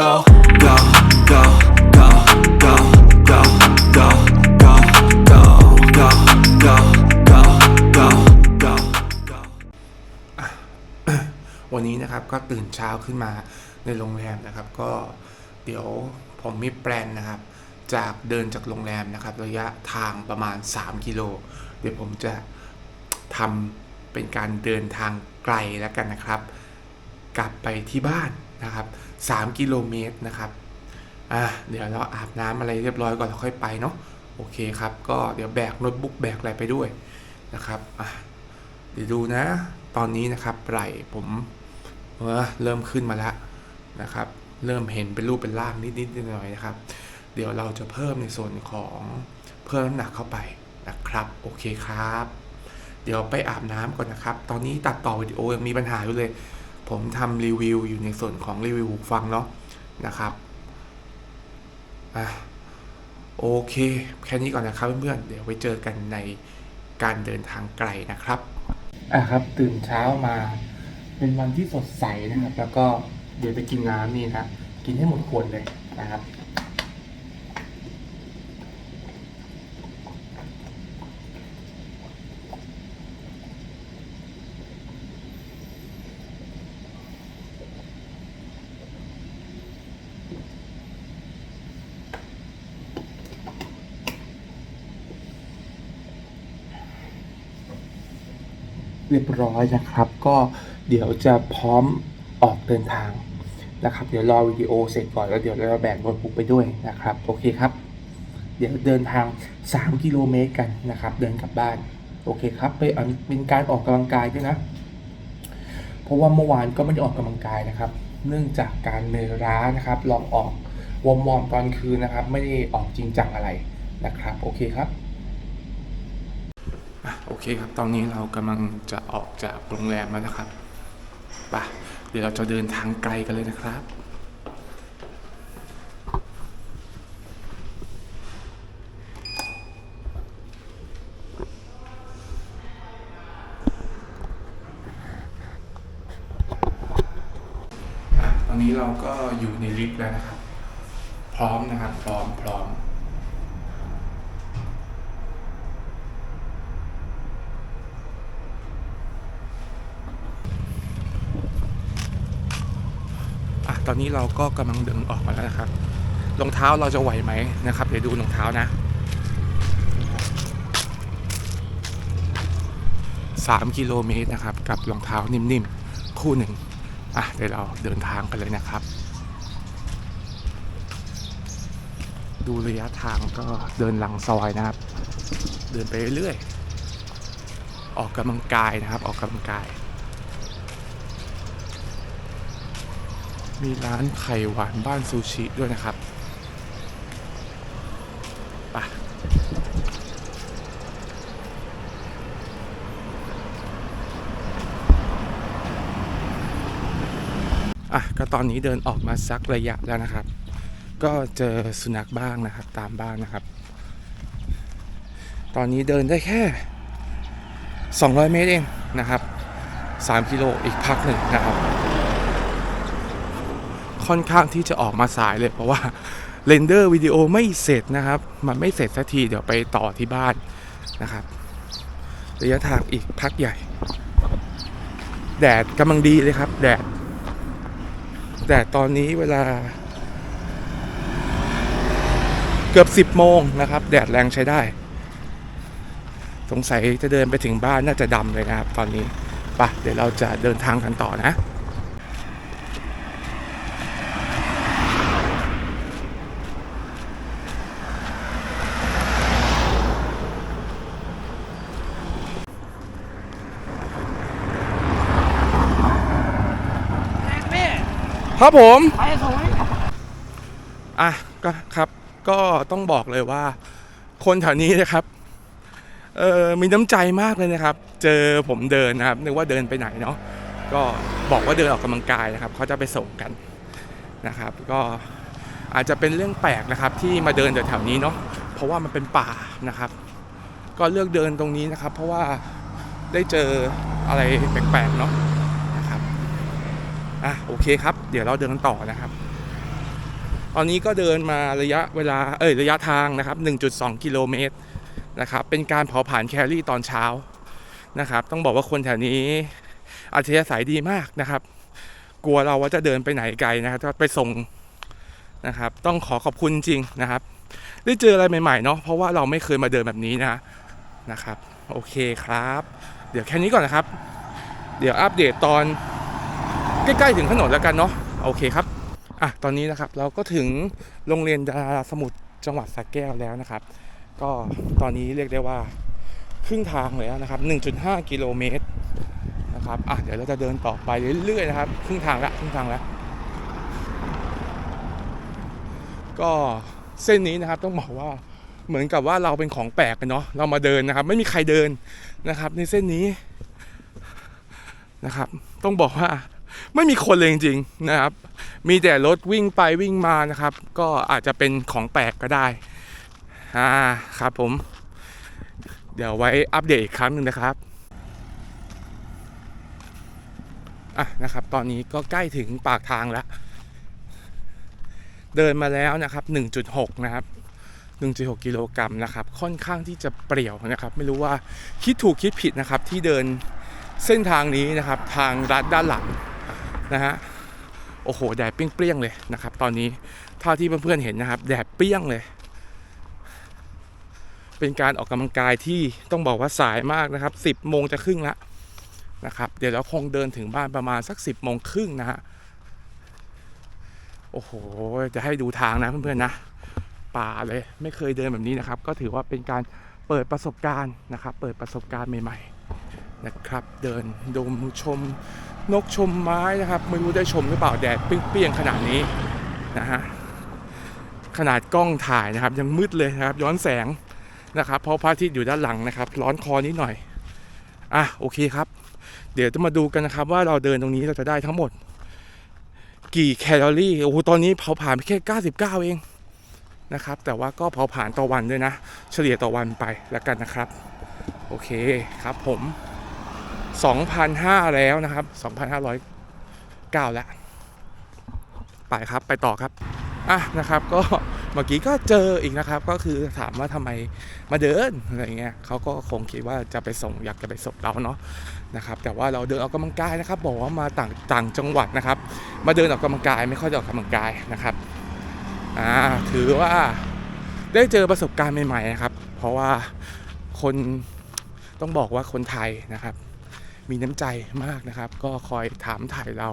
go, go, go, go, go, go, go, go, go, go, go, go, go, go, วันนี้นะครับก็ตื่นเช้าขึ้นมาในโรงแรมนะครับ ก็เดี๋ยวผมมีแปลนนะครับ จากเดินจากโรงแรมนะครับ ระยะทางประมาณ 3 กิโล เดี๋ยวผมจะทำเป็นการเดินทางไกลแล้วกันนะครับ กลับไปที่บ้านนะครับ 3 กิโลเมตรนะครับอะเดี๋ยวเราอาบน้ำอะไรเรียบร้อยก่อนแล้วค่อยไปเนาะโอเคครับ ก็เดี๋ยวแบกโน้ตบุ๊กแบกอะไรไปด้วยนะครับอะเดี๋ยวดูนะ ตอนนี้นะครับไหลผมเออเริ่มขึ้นมาแล้วนะครับ เริ่มเห็นเป็นรูปเป็นร่างนิดๆหน่อยๆนะครับ เดี๋ยวเราจะเพิ่มในส่วนของเพิ่มน้ำหนักเข้าไปนะครับโอเคครับ เดี๋ยวไปอาบน้ำก่อนนะครับ ตอนนี้ตัดต่อวิดีโอยังมีปัญหาอยู่เลย ผมทำรีวิวอยู่ในส่วนของรีวิวหูฟังเนาะนะครับอะโอเค แค่นี้ก่อนนะครับเพื่อนๆเดี๋ยวไว้เจอกันในการเดินทางไกลนะครับอะครับ ตื่นเช้ามาเป็นวันที่สดใสนะครับ แล้วก็เดี๋ยวไปกินน้ำนี่นะกินให้หมดขวดเลยนะครับ เรียบร้อยนะครับ ก็เดี๋ยวจะพร้อมออกเดินทางนะครับ เดี๋ยวรอวิดีโอเสร็จก่อนแล้วเดี๋ยวเราแบกโน้ตบุ๊กไปด้วยนะครับ โอเคครับ เดี๋ยวเดินทาง 3 กิโลเมตรกันนะครับ เดินกลับบ้าน โอเคครับ ไปเป็นการออกกำลังกายด้วยนะ เพราะว่าเมื่อวานก็ไม่ได้ออกกำลังกายนะครับ เนื่องจากการเหนื่อยล้านะครับ ลองออกวอร์มวอมตอนคืนนะครับ ไม่ได้ออกจริงจังอะไรนะครับ โอเคครับ อะโอเคครับ ตอนนี้เรากำลังจะออกจากโรงแรมแล้วนะครับไปเดี๋ยวเราจะเดินทางไกลกันเลยนะครับตอนนี้เราก็อยู่ในลิฟต์แล้วนะครับ พร้อมนะครับ พร้อม พร้อม ตอนนี้เราก็กำลังเดินออกมาแล้วนะครับรองเท้าเราจะไหวไหมนะครับ เดี๋ยวดูรองเท้านะสามกิโลเมตรนะครับ กับรองเท้านิ่มๆ คู่หนึ่งอะเดี๋ยวเราเดินทางกันเลยนะครับ ดูระยะทางก็เดินหลังซอยนะครับ เดินไปเรื่อยๆออกกำลังกายนะครับ ออกกำลังกาย มีร้านไข่หวานบ้านซูชิด้วยนะครับไปอะ ก็ตอนนี้เดินออกมาสักระยะแล้วนะครับ ก็เจอสุนัขบ้างนะครับ ตามบ้านนะครับ ตอนนี้เดินได้แค่ 200 เมตรเองนะครับ 3 กิโลอีกพักหนึ่งนะครับ ค่อนข้างที่จะออกมาสายเลย เพราะว่าเรนเดอร์วิดีโอไม่เสร็จนะครับ มันไม่เสร็จสักทีเดี๋ยวไปต่อที่บ้านนะครับระยะทางอีกพักใหญ่ แดดกำลังดีเลยครับ แดด แดดตอนนี้เวลา เกือบ 10 โมงนะครับ แดดแรงใช้ได้ สงสัยจะเดินไปถึงบ้านน่าจะดำเลยนะครับ ตอนนี้ไปะเดี๋ยวเราจะเดินทางกันต่อนะ ครับผมไปส่งให้อะก็ครับ ก็ต้องบอกเลยว่า คนแถวนี้นะครับเออมีน้ำใจมากเลยนะครับ เจอผมเดินนะครับนึกว่าเดินไปไหนเนาะก็บอกว่าเดินออกกำลังกายนะครับเขาจะไปส่งกันนะครับ ก็อาจจะเป็นเรื่องแปลกนะครับ ที่มาเดินแถวๆนี้เนาะเพราะว่ามันเป็นป่านะครับ ก็เลือกเดินตรงนี้นะครับ เพราะว่าได้เจออะไรแปลกๆเนาะ อะโอเคครับ เดี๋ยวเราเดินกันต่อนะครับ ตอนนี้ก็เดินมาระยะเวลาเอ้ยระยะทางนะครับ 1.2 กิโลเมตรนะครับ เป็นการเผาผลาญแคลอรี่ตอนเช้านะครับ ต้องบอกว่าคนแถวนี้อัธยาศัยดีมากนะครับ กลัวเราว่าจะเดินไปไหนไกลนะครับไปส่งนะครับ ต้องขอขอบคุณจริงนะครับ ได้เจออะไรใหม่ๆเนาะเพราะว่าเราไม่เคยมาเดินแบบนี้นะนะครับ โอเคครับ เดี๋ยวแค่นี้ก่อนนะครับ เดี๋ยวอัปเดตตอน ใกล้ๆถึงถนนแล้วกันเนาะโอเคครับอะตอนนี้นะครับเราก็ถึงโรงเรียนดาราสมุทรจังหวัดสระแก้วแล้วนะครับ ก็ตอนนี้เรียกได้ว่าครึ่งทางแล้วนะครับ 1.5 กิโลเมตรนะครับอะเดี๋ยวเราจะเดินต่อไปเรื่อยๆนะครับ ครึ่งทางละครึ่งทางแล้วก็เส้นนี้นะครับต้องบอกว่าเหมือนกับว่าเราเป็นของแปลกกันเนาะเรามาเดินนะครับ ไม่มีใครเดินนะครับ ในเส้นนี้นะครับ ต้องบอกว่า ไม่มีคนเลยจริงๆนะครับ มีแต่รถวิ่งไปวิ่งมานะครับ ก็อาจจะเป็นของแปลกก็ได้อ่าครับผม เดี๋ยวไว้อัปเดตอีกครั้งหนึ่งนะครับอะนะครับ ตอนนี้ก็ใกล้ถึงปากทางแล้ว เดินมาแล้วนะครับ 1.6 นะครับ 1.6 กิโลกรัมนะครับ ค่อนข้างที่จะเปรี่ยวนะครับ ไม่รู้ว่าคิดถูกคิดผิดนะครับที่เดินเส้นทางนี้นะครับทางรัดด้านหลัง นะฮะโอ้โหแดดเปรี้ยงๆเลยนะครับ ตอนนี้เท่าที่เพื่อนๆเห็นนะครับ แดดเปรี้ยงเลย เป็นการออกกำลังกายที่ต้องบอกว่าสายมากนะครับ 10โมงจะครึ่งละนะครับ เดี๋ยวเราคงเดินถึงบ้านประมาณสัก 10โมงครึ่งนะฮะโอ้โห จะให้ดูทางนะเพื่อนๆนะป่าเลยไม่เคยเดินแบบนี้นะครับ ก็ถือว่าเป็นการเปิดประสบการณ์นะครับ เปิดประสบการณ์ใหม่ ๆนะครับ เดินดมชม นกชมไม้นะครับ ไม่รู้ได้ชมหรือเปล่าแดดเปรี้ยงๆขนาดนี้นะฮะขนาดกล้องถ่ายนะครับ ยังมืดเลยนะครับ ย้อนแสงนะครับ เพราะพระอาทิตย์อยู่ด้านหลังนะครับ ร้อนคอนิดหน่อยอะโอเคครับ เดี๋ยวจะมาดูกันนะครับ ว่าเราเดินตรงนี้เราจะได้ทั้งหมด กี่แคลอรี่โอ้โหตอนนี้เผาผลาญไปแค่ 99 เองนะครับ แต่ว่าก็เผาผลาญต่อวันด้วยนะ เฉลี่ยต่อวันไปแล้วกันนะครับ โอเคครับผม 2,500 แล้วนะครับ 2,509 แล้ว ไปครับไปต่อครับ อะนะครับ ก็เมื่อกี้ก็เจออีกนะครับ ก็คือถามว่าทำไมมาเดินอะไรเงี้ยเขาก็คงคิดว่าจะไปส่งอยากจะไปส่งเราเนาะนะครับ แต่ว่าเราเดินออกกำลังกายนะครับ บอกว่ามาต่างต่างจังหวัดนะครับ มาเดินออกกำลังกายไม่ค่อยออกกำลังกายนะครับอ่าถือว่าได้เจอประสบการณ์ใหม่ๆนะครับ เพราะว่าคนต้องบอกว่าคนไทยนะครับ มีน้ำใจมากนะครับ ก็คอยถามถ่ายเรา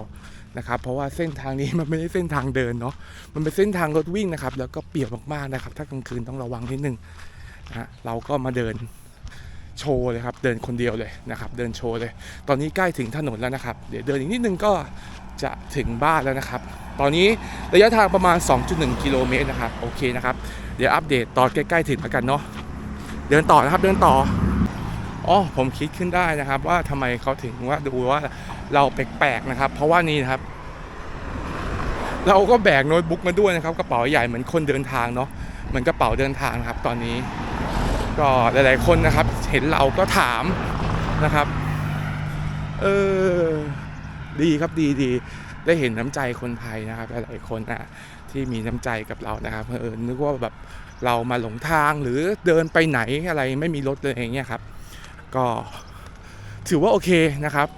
นะครับ เพราะว่าเส้นทางนี้มันไม่ได้เส้นทางเดินเนาะมันเป็นเส้นทางรถวิ่งนะครับ แล้วก็เปียวมากๆนะครับ ถ้ากลางคืนต้องระวังนิดนึงนะฮะเราก็มาเดินโชว์เลยครับ เดินคนเดียวเลยนะครับ เดินโชว์เลย ตอนนี้ใกล้ถึงถนนแล้วนะครับ เดี๋ยวเดินอีกนิดนึงก็จะถึงบ้านแล้วนะครับ ตอนนี้ระยะทางประมาณ 2.1 กิโลเมตรนะครับ โอเคนะครับ เดี๋ยวอัปเดตตอนใกล้ๆถึงแล้วกันเนาะ เดินต่อนะครับ เดินต่อ อ๋อผมคิดขึ้นได้นะครับ ว่าทำไมเขาถึงว่าดูว่าเราแปลกๆนะครับ เพราะว่านี่นะครับ เราก็แบกโน้ตบุ๊กมาด้วยนะครับ กระเป๋าใหญ่เหมือนคนเดินทางเนาะเหมือนกระเป๋าเดินทางนะครับ ตอนนี้ ก็หลาย ๆ คนนะครับ เห็นเราก็ถามนะครับ เออดีครับดีดีได้เห็นน้ำใจคนไทยนะครับ หลาย ๆ คนอนะที่มีน้ำใจกับเรานะครับเออนึกว่าแบบเรามาหลงทางหรือเดินไปไหนอะไรไม่มีรถเลยอย่างเงี้ยครับ ก็ถือว่าโอเคนะครับ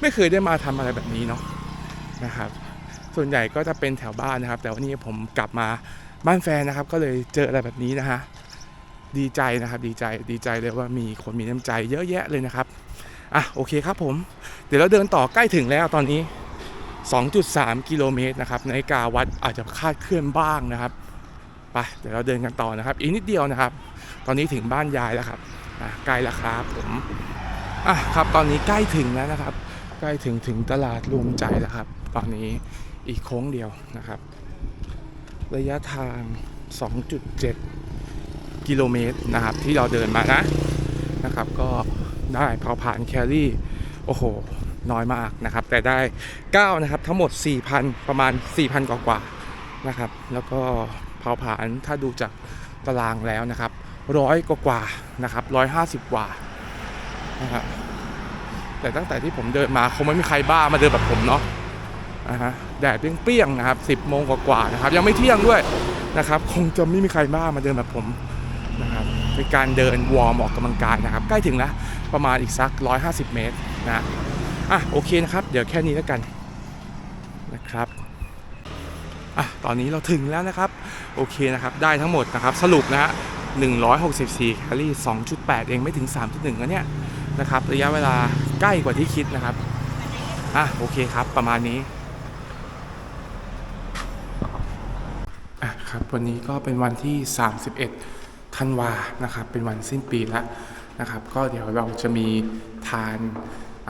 ไม่เคยได้มาทำอะไรแบบนี้เนาะนะครับ ส่วนใหญ่ก็จะเป็นแถวบ้านนะครับ แต่วันนี้ผมกลับมาบ้านแฟนนะครับ ก็เลยเจออะไรแบบนี้นะฮะดีใจนะครับดีใจดีใจเลยว่ามีคนมีน้ำใจเยอะแยะเลยนะครับอะโอเคครับผม เดี๋ยวเราเดินต่อใกล้ถึงแล้วตอนนี้ 2.3 กิโลเมตรนะครับนาฬิกาวัดอาจจะคาดเคลื่อนบ้างนะครับไปเดี๋ยวเราเดินกันต่อนะครับ อีกนิดเดียวนะครับ ตอนนี้ถึงบ้านยายแล้วครับ อะใกล้แล้วครับผมอะครับตอนนี้ใกล้ถึงแล้วนะครับ ใกล้ถึงถึงตลาดรวมใจแล้วครับ ตอนนี้อีกโค้งเดียวนะครับ ระยะทาง 2.7 กิโลเมตรนะครับ ที่เราเดินมานะนะครับ ก็ได้เผาผ่านแครี่โอ้โหน้อยมากนะครับ แต่ได้ 9 นะครับ ทั้งหมด 4,000 ประมาณ 4,000 กว่ากว่าๆนะครับ แล้วก็เผาผลาญถ้าดูจากตารางแล้วนะครับ ร้อยกว่ากว่านะครับร้อยห้าสิบกว่านะครับแต่ตั้งแต่ที่ผมเดินมาคงไม่มีใครบ้ามาเดินแบบผมเนาะอ่าฮะแดดเปรี้ยงๆนะครับ10โมงกว่าๆนะครับ ยังไม่เที่ยงด้วยนะครับ คงจะไม่มีใครบ้ามาเดินแบบผมนะครับเป็นการเดินวอร์มออกกำลังกายนะครับ ใกล้ถึงแล้วประมาณอีกสัก 150 เมตรนะอะโอเคนะครับ เดี๋ยวแค่นี้แล้วกันนะครับอะตอนนี้เราถึงแล้วนะครับ โอเคนะครับ ได้ทั้งหมดนะครับ สรุปนะฮะ 164แคลอรี่2.8 เองไม่ถึง 3.1แล้วเนี่ยนะครับระยะเวลาใกล้กว่าที่คิดนะครับอะโอเคครับประมาณนี้อะครับวันนี้ก็เป็นวันที่ 31ธันวานะครับเป็นวันสิ้นปีแล้วนะครับก็เดี๋ยวเราจะมีทาน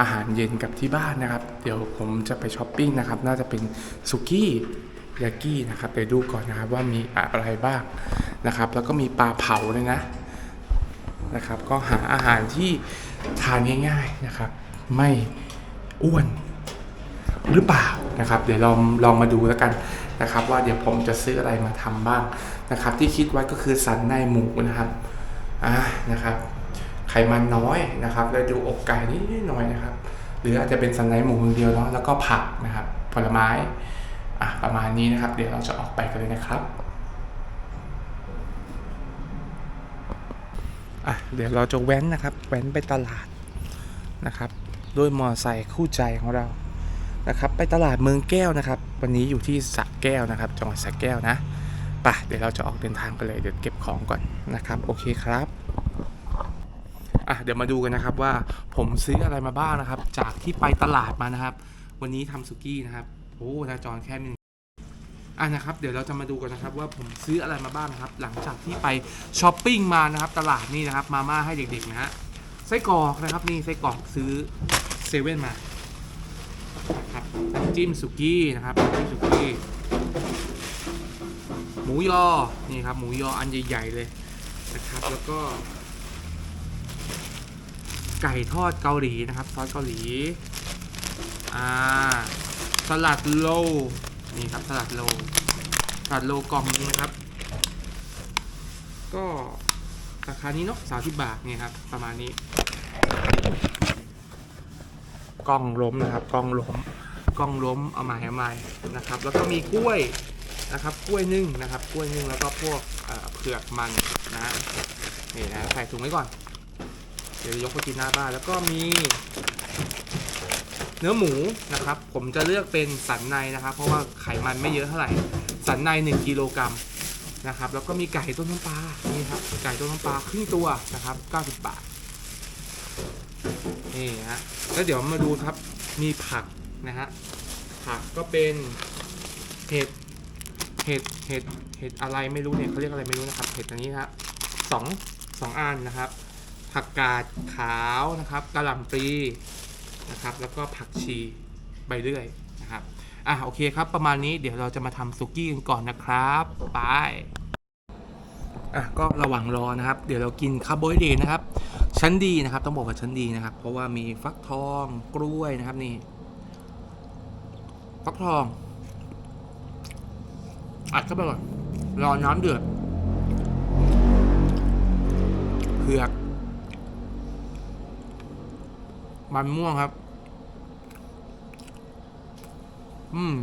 อาหารเย็นกับที่บ้านนะครับ เดี๋ยวผมจะไปช้อปปิ้งนะครับ น่าจะเป็นสุกี้ยากินะครับไปดูก่อนนะครับว่ามีอะไรบ้าง นะครับ แล้วก็มีปลาเผาเลยนะนะครับ ก็หาอาหารที่ทานง่าย ๆนะครับ ไม่อ้วนหรือเปล่านะครับ เดี๋ยวลองลองมาดูแล้วกันนะครับ ว่าเดี๋ยวผมจะซื้ออะไรมาทำบ้างนะครับ ที่คิดไว้ก็คือสันในหมูนะครับอ่านะครับ ไขมันน้อยนะครับ แล้วดูอกไก่นิดหน่อยนะครับ หรืออาจจะเป็นสันในหมูอย่างเดียวเนาะแล้วก็ผักนะครับ ผลไม้อะประมาณนี้นะครับ เดี๋ยวเราจะออกไปกันเลยนะครับ อะเดี๋ยวเราจะแว้นนะครับ แว้นไปตลาดนะครับด้วยมอไซค์คู่ใจของเรานะครับไปตลาดเมืองแก้วนะครับ วันนี้อยู่ที่สระแก้วนะครับ จังหวัดสระแก้วนะไปะเดี๋ยวเราจะออกเดินทางกันเลยเดี๋ยวเก็บของก่อนนะครับ โอเคครับอะเดี๋ยวมาดูกันนะครับว่าผมซื้ออะไรมาบ้างนะครับ จากที่ไปตลาดมานะครับ วันนี้ทำสุกี้นะครับโอ้นาจรแค่นึง อะนะครับเดี๋ยวเราจะมาดูกันนะครับว่าผมซื้ออะไรมาบ้างนะครับ หลังจากที่ไปช้อปปิ้งมานะครับตลาดนี่นะครับมาม่าให้เด็กๆนะฮะไส้กรอกนะครับนี่ไส้กรอกซื้อเซเว่นมาครับน้ำจิ้มสุกี้นะครับน้ำจิ้มสุกี้หมูยอนี่ครับหมูยออันใหญ่ๆเลยนะครับแล้วก็ ไก่ทอดเกาหลีนะครับซอสเกาหลีอ่าสลัดโล นี่ครับสลัดโลสลัดโลกล่องนึงนะครับ ก็ราคานี้เนาะสามสิบบาทเนี่ยครับ ประมาณนี้กล้องล้มนะครับกล้องล้มกล้องล้มเอาใหม่เอาใหม่นะครับ แล้วก็มีกล้วยนะครับ กล้วยนึ่งนะครับ กล้วยนึ่งแล้วก็พวกเผือกมันนะนี่นะใส่ถุงไว้ก่อน เดี๋ยวยกไปกินหน้าบ้านแล้วก็มี เนื้อหมูนะครับ ผมจะเลือกเป็นสันในนะครับ เพราะว่าไขมันไม่เยอะเท่าไหร่ สันใน 1กิโลกรัมนะครับ แล้วก็มีไก่ต้มน้ำปลา นี่ครับ ไก่ต้มน้ำปลาครึ่งตัวนะครับ 90 บาท นี่ฮะ แล้วเดี๋ยวมาดูครับ มีผักนะฮะ ผักก็เป็นเห็ด เห็ด เห็ด เห็ดอะไรไม่รู้เนี่ยเขาเรียกอะไรไม่รู้นะครับ เห็ดอันนี้ครับสองสองอันนะครับ ผักกาดขาวนะครับกระหล่ำปลี นะครับแล้วก็ผักชีใบเลื่อยนะครับอะโอเคครับประมาณนี้เดี๋ยวเราจะมาทำสุกี้กันก่อนนะครับไปอะก็ระหว่างรอนะครับ เดี๋ยวเรากินคาร์โบไฮเดรตนะครับ ชั้นดีนะครับต้องบอกว่าชั้นดีนะครับ เพราะว่ามีฟักทองกล้วยนะครับนี่ฟักทองอัดเข้าไปก่อนรอน้ำเดือด มันม่วงครับ อืม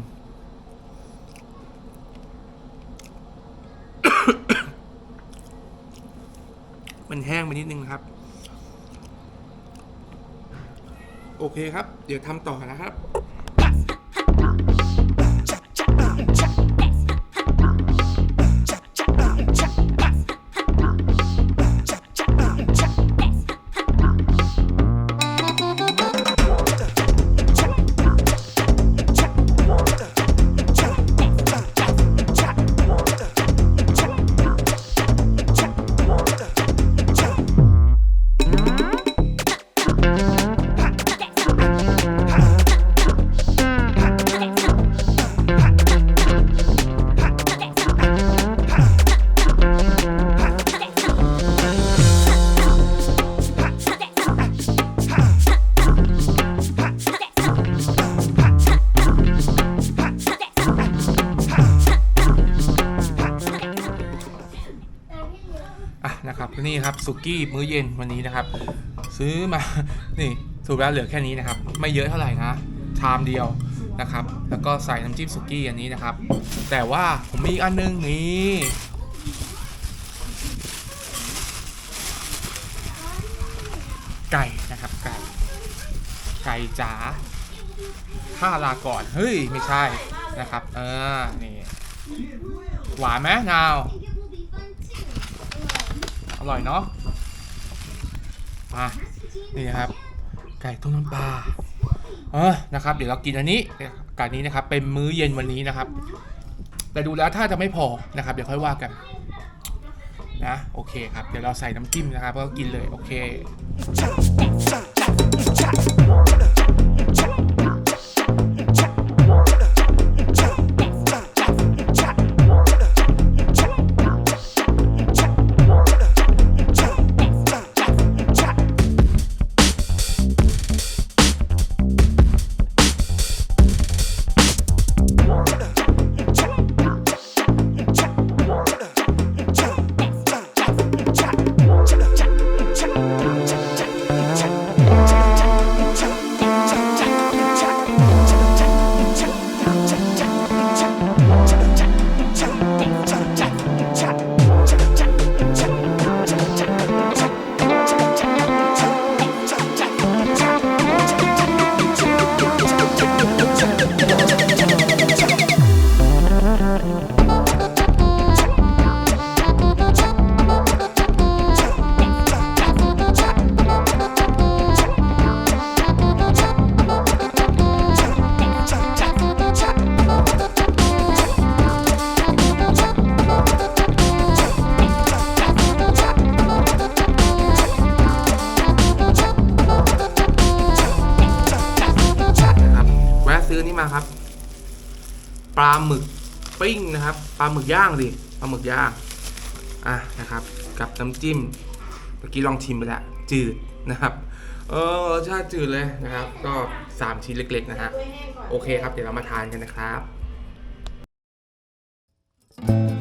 มันแห้งไปนิดนึงครับ โอเคครับ เดี๋ยวทำต่อนะครับ สุกี้มื้อเย็นวันนี้นะครับ ซื้อมา นี่สูบแล้วเหลือแค่นี้นะครับ ไม่เยอะเท่าไหร่นะ ชามเดียวนะครับ แล้วก็ใส่น้ำจิ้มสุกี้อันนี้นะครับ แต่ว่าผมมีอีกอันนึงนี่ไก่นะครับไก่ไก่จ๋าถ้าลาก่อน เฮ้ย ไม่ใช่นะครับ เออ นี่ หวานไหมนาว ร่อยเนาะมานี่ครับ ไก่ต้มน้ำปลาเออนะครับ เดี๋ยวเรากินอันนี้การนี้นะครับ เป็นมื้อเย็นวันนี้นะครับ แต่ดูแล้วถ้าจะไม่พอนะครับ เดี๋ยวค่อยว่ากันนะโอเคครับ เดี๋ยวเราใส่น้ำจิ้มนะครับ ก็กินเลยโอเค มาครับ ปลาหมึกปิ้งนะครับ ปลาหมึกย่างดิปลาหมึกย่างอะนะครับ กับน้ำจิ้มเมื่อกี้ลองชิมไปแล้วจืดนะครับ เออรสชาติจืดเลยนะครับ ก็ 3 ชิ้นเล็กๆนะฮะโอเคครับ เดี๋ยวเรามาทานกันนะครับ thank you